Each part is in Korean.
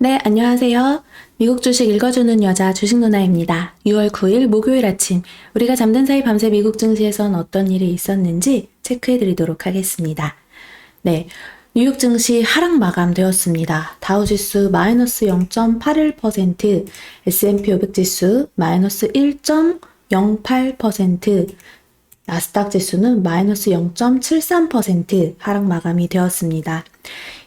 네, 안녕하세요. 미국 주식 읽어주는 여자 주식 누나입니다. 6월 9일 목요일 아침, 우리가 잠든 사이 밤새 미국 증시에선 어떤 일이 있었는지 체크해 드리도록 하겠습니다. 네, 뉴욕 증시 하락 마감되었습니다. 다우 지수 마이너스 0.81%, S&P 500 지수 마이너스 1.08%, 나스닥 지수는 마이너스 0.73% 하락 마감이 되었습니다.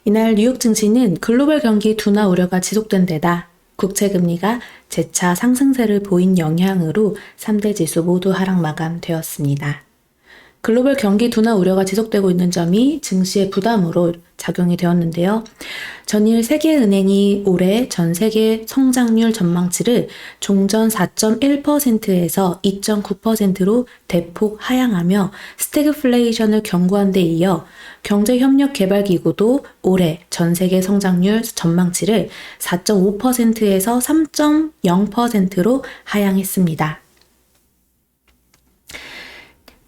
이날 뉴욕 증시는 글로벌 경기 둔화 우려가 지속된 데다 국채 금리가 재차 상승세를 보인 영향으로 3대 지수 모두 하락 마감되었습니다. 글로벌 경기 둔화 우려가 지속되고 있는 점이 증시의 부담으로 작용이 되었는데요. 전일 세계은행이 올해 전 세계 성장률 전망치를 종전 4.1%에서 2.9%로 대폭 하향하며 스태그플레이션을 경고한 데 이어 경제협력개발기구도 올해 전 세계 성장률 전망치를 4.5%에서 3.0%로 하향했습니다.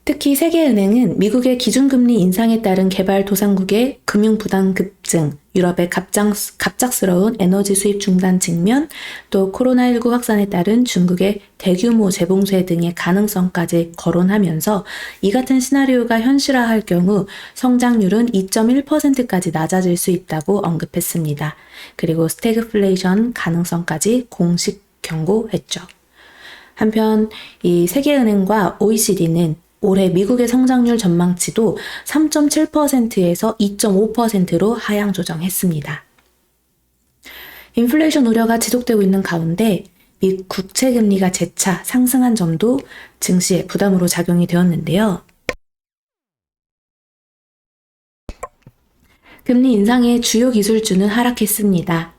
특히 세계은행은 미국의 기준금리 인상에 따른 개발도상국의 금융부담 급증, 유럽의 갑작, 갑작스러운 에너지 수입 중단 측면, 또 코로나19 확산에 따른 중국의 대규모 재봉쇄 등의 가능성까지 거론하면서 이 같은 시나리오가 현실화할 경우 성장률은 2.1%까지 낮아질 수 있다고 언급했습니다. 그리고 스태그플레이션 가능성까지 공식 경고했죠. 한편 이 세계은행과 OECD는 올해 미국의 성장률 전망치도 3.7%에서 2.5%로 하향 조정했습니다. 인플레이션 우려가 지속되고 있는 가운데 미 국채 금리가 재차 상승한 점도 증시에 부담으로 작용이 되었는데요. 금리 인상의 주요 기술주는 하락했습니다.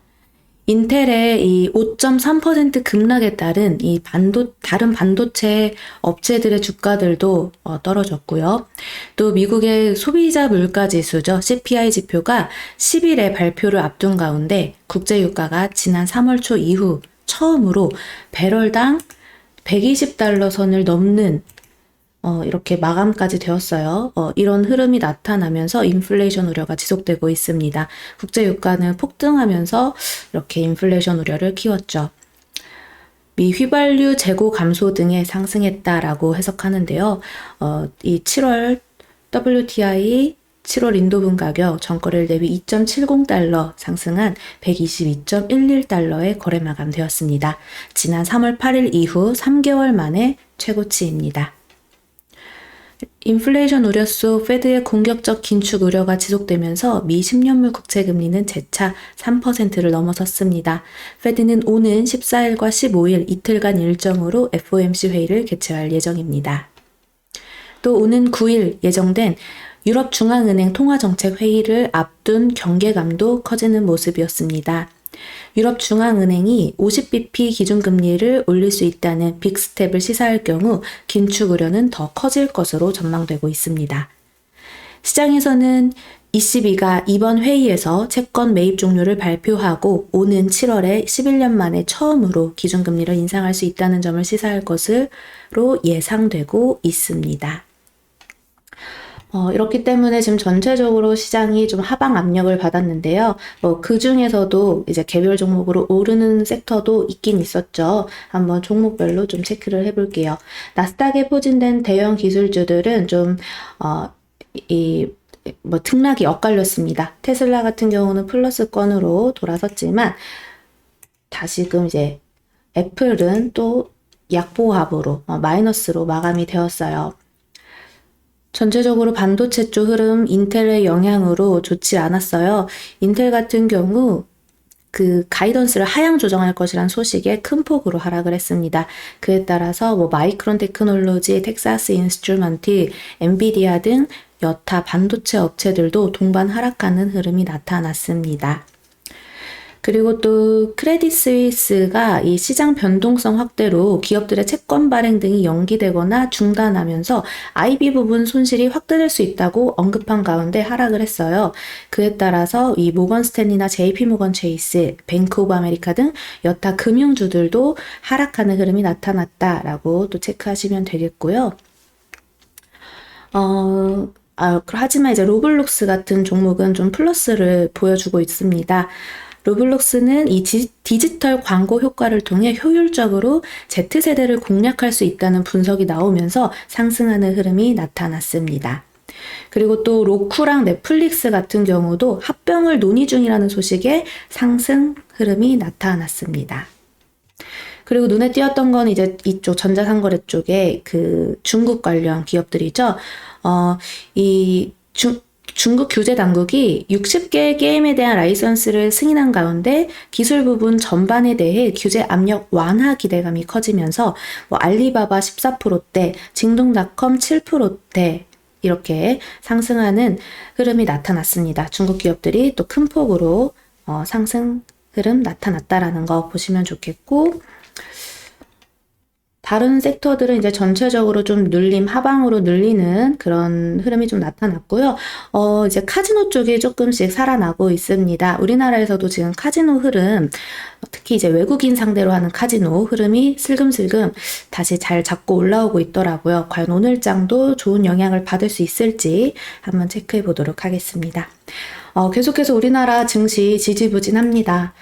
인텔의 이 5.3% 급락에 따른 이 반도 다른 반도체 업체들의 주가들도 어, 떨어졌고요. 또 미국의 소비자 물가 지수죠. CPI 지표가 10일에 발표를 앞둔 가운데 국제 유가가 지난 3월 초 이후 처음으로 배럴당 120달러 선을 넘는 어, 이렇게 마감까지 되었어요. 어, 이런 흐름이 나타나면서 인플레이션 우려가 지속되고 있습니다. 국제 유가는 폭등하면서 이렇게 인플레이션 우려를 키웠죠. 미 휘발유 재고 감소 등에 상승했다라고 해석하는데요. 어, 이 7월 WTI 7월 인도분 가격 전거래일 대비 2.70달러 상승한 122.11달러에 거래 마감되었습니다. 지난 3월 8일 이후 3개월 만에 최고치입니다. 인플레이션 우려 속 페드의 공격적 긴축 우려가 지속되면서 미 10년물 국채 금리는 재차 3%를 넘어섰습니다. 페드는 오는 14일과 15일 이틀간 일정으로 FOMC 회의를 개최할 예정입니다. 또 오는 9일 예정된 유럽 중앙은행 통화정책 회의를 앞둔 경계감도 커지는 모습이었습니다. 유럽 중앙은행이 50bp 기준금리를 올릴 수 있다는 빅스텝을 시사할 경우 긴축 우려는 더 커질 것으로 전망되고 있습니다. 시장에서는 ECB가 이번 회의에서 채권 매입 종료를 발표하고 오는 7월에 11년 만에 처음으로 기준금리를 인상할 수 있다는 점을 시사할 것으로 예상되고 있습니다. 어, 이렇기 때문에 지금 전체적으로 시장이 좀 하방 압력을 받았는데요. 뭐, 그 중에서도 이제 개별 종목으로 오르는 섹터도 있긴 있었죠. 한번 종목별로 좀 체크를 해볼게요. 나스닥에 포진된 대형 기술주들은 좀, 어, 이, 뭐, 등락이 엇갈렸습니다. 테슬라 같은 경우는 플러스권으로 돌아섰지만, 다시금 이제 애플은 또 약보합으로, 어, 마이너스로 마감이 되었어요. 전체적으로 반도체 쪽 흐름 인텔의 영향으로 좋지 않았어요. 인텔 같은 경우 그 가이던스를 하향 조정할 것이란 소식에 큰 폭으로 하락을 했습니다. 그에 따라서 뭐 마이크론 테크놀로지, 텍사스 인스트루먼트, 엔비디아 등 여타 반도체 업체들도 동반 하락하는 흐름이 나타났습니다. 그리고 또 크레딧 스위스가 이 시장 변동성 확대로 기업들의 채권 발행 등이 연기되거나 중단하면서 IB 부분 손실이 확대될 수 있다고 언급한 가운데 하락을 했어요. 그에 따라서 이 모건 스탠리나 JP 모건 체이스, 뱅크 오브 아메리카 등 여타 금융주들도 하락하는 흐름이 나타났다라고 또 체크하시면 되겠고요. 어, 아, 하지만 이제 로블록스 같은 종목은 좀 플러스를 보여주고 있습니다. 로블록스는 이 지- 디지털 광고 효과를 통해 효율적으로 Z세대를 공략할 수 있다는 분석이 나오면서 상승하는 흐름이 나타났습니다. 그리고 또 로쿠랑 넷플릭스 같은 경우도 합병을 논의 중이라는 소식에 상승 흐름이 나타났습니다. 그리고 눈에 띄었던 건 이제 이쪽 전자상거래 쪽에 그 중국 관련 기업들이죠. 어, 이 중, 중국 규제 당국이 60개의 게임에 대한 라이선스를 승인한 가운데 기술 부분 전반에 대해 규제 압력 완화 기대감이 커지면서 뭐 알리바바 14%대, 징동닷컴 7%대 이렇게 상승하는 흐름이 나타났습니다. 중국 기업들이 또 큰 폭으로 어, 상승 흐름 나타났다라는 거 보시면 좋겠고 다른 섹터들은 이제 전체적으로 좀 눌림, 하방으로 눌리는 그런 흐름이 좀 나타났고요. 어, 이제 카지노 쪽이 조금씩 살아나고 있습니다. 우리나라에서도 지금 카지노 흐름, 특히 이제 외국인 상대로 하는 카지노 흐름이 슬금슬금 다시 잘 잡고 올라오고 있더라고요. 과연 오늘장도 좋은 영향을 받을 수 있을지 한번 체크해 보도록 하겠습니다. 어, 계속해서 우리나라 증시 지지부진합니다.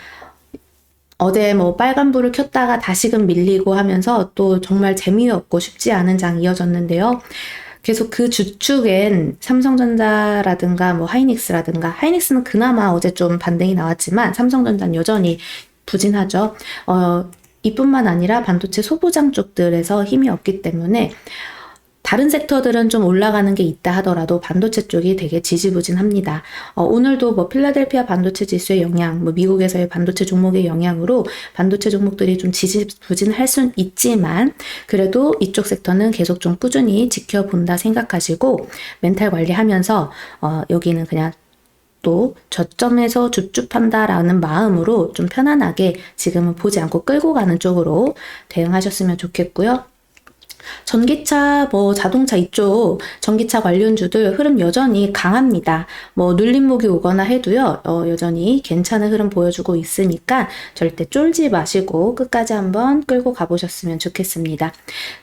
어제 뭐 빨간불을 켰다가 다시금 밀리고 하면서 또 정말 재미없고 쉽지 않은 장 이어졌는데요. 계속 그 주축엔 삼성전자라든가 뭐 하이닉스라든가 하이닉스는 그나마 어제 좀 반등이 나왔지만 삼성전자는 여전히 부진하죠. 어, 이뿐만 아니라 반도체 소부장 쪽들에서 힘이 없기 때문에 다른 섹터들은 좀 올라가는 게 있다 하더라도 반도체 쪽이 되게 지지부진합니다. 어, 오늘도 뭐 필라델피아 반도체 지수의 영향, 뭐 미국에서의 반도체 종목의 영향으로 반도체 종목들이 좀 지지부진할 순 있지만 그래도 이쪽 섹터는 계속 좀 꾸준히 지켜본다 생각하시고 멘탈 관리하면서 어, 여기는 그냥 또 저점에서 줍줍한다라는 마음으로 좀 편안하게 지금은 보지 않고 끌고 가는 쪽으로 대응하셨으면 좋겠고요. 전기차, 뭐 자동차 이쪽 전기차 관련주들 흐름 여전히 강합니다. 뭐 눌림목이 오거나 해도요, 어, 여전히 괜찮은 흐름 보여주고 있으니까 절대 쫄지 마시고 끝까지 한번 끌고 가보셨으면 좋겠습니다.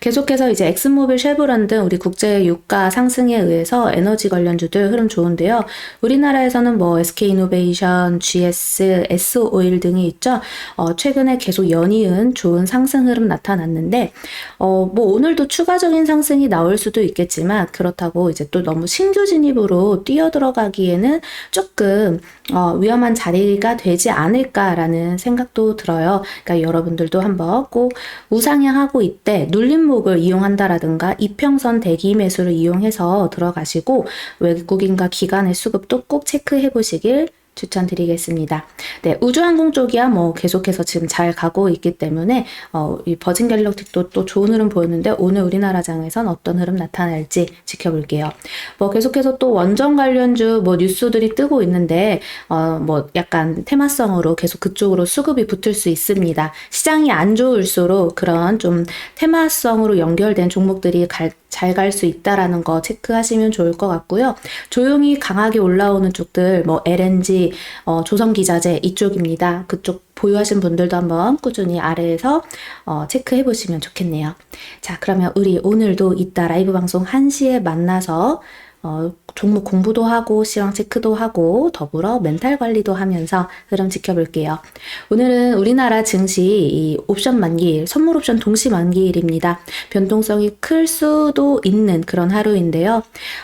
계속해서 이제 엑스모빌, 쉐브론 등 우리 국제 유가 상승에 의해서 에너지 관련주들 흐름 좋은데요. 우리나라에서는 뭐 SK이노베이션, GS, S오일 등이 있죠. 어, 최근에 계속 연이은 좋은 상승 흐름 나타났는데, 어, 뭐 오늘 도 추가적인 상승이 나올 수도 있겠지만 그렇다고 이제 또 너무 신규 진입으로 뛰어 들어가기에는 조금 어, 위험한 자리가 되지 않을까라는 생각도 들어요. 그러니까 여러분들도 한번 꼭 우상향하고 있대 눌림목을 이용한다라든가 이평선 대기 매수를 이용해서 들어가시고 외국인과 기관의 수급도 꼭 체크해 보시길 추천드리겠습니다. 네, 우주항공 쪽이야 뭐 계속해서 지금 잘 가고 있기 때문에 어, 이 버진 갤럭틱도 또 좋은 흐름 보였는데 오늘 우리나라장에선 어떤 흐름 나타날지 지켜볼게요. 뭐 계속해서 또 원전 관련주 뭐 뉴스들이 뜨고 있는데 어, 뭐 약간 테마성으로 계속 그쪽으로 수급이 붙을 수 있습니다. 시장이 안 좋을수록 그런 좀 테마성으로 연결된 종목들이 갈 잘갈 수 있다라는 거 체크하시면 좋을 것 같고요. 조용히 강하게 올라오는 쪽들 뭐 LNG, 어, 조선기자재 이쪽입니다. 그쪽 보유하신 분들도 한번 꾸준히 아래에서 어, 체크해 보시면 좋겠네요. 자, 그러면 우리 오늘도 이따 라이브 방송 1시에 만나서 어, 종목 공부도 하고 시황 체크도 하고 더불어 멘탈 관리도 하면서 흐름 지켜볼게요. 오늘은 우리나라 증시 이 옵션 만기일, 선물 옵션 동시 만기일입니다. 변동성이 클 수도 있는 그런 하루인데요.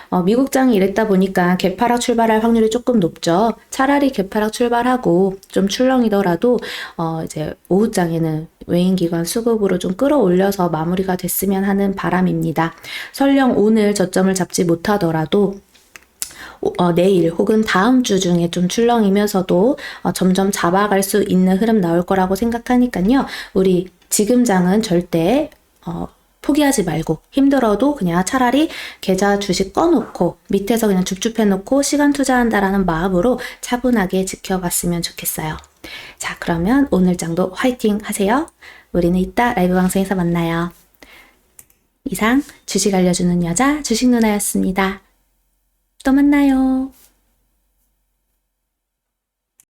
어, 미국장이 이랬다 보니까 개파락 출발할 확률이 조금 높죠. 차라리 개파락 출발하고 좀 출렁이더라도 어, 이제 오후장에는 외인기관 수급으로 좀 끌어올려서 마무리가 됐으면 하는 바람입니다. 설령 오늘 저점을 잡지 못 하더라도 어, 내일 혹은 다음 주 중에 좀 출렁이면서도 어, 점점 잡아갈 수 있는 흐름 나올 거라고 생각하니까요. 우리 지금 장은 절대 어, 포기하지 말고 힘들어도 그냥 차라리 계좌 주식 꺼놓고 밑에서 그냥 줍줍해놓고 시간 투자한다라는 마음으로 차분하게 지켜봤으면 좋겠어요. 자, 그러면 오늘 장도 화이팅 하세요. 우리는 이따 라이브 방송에서 만나요. 이상 주식 알려주는 여자 주식 누나였습니다. 또 만나요.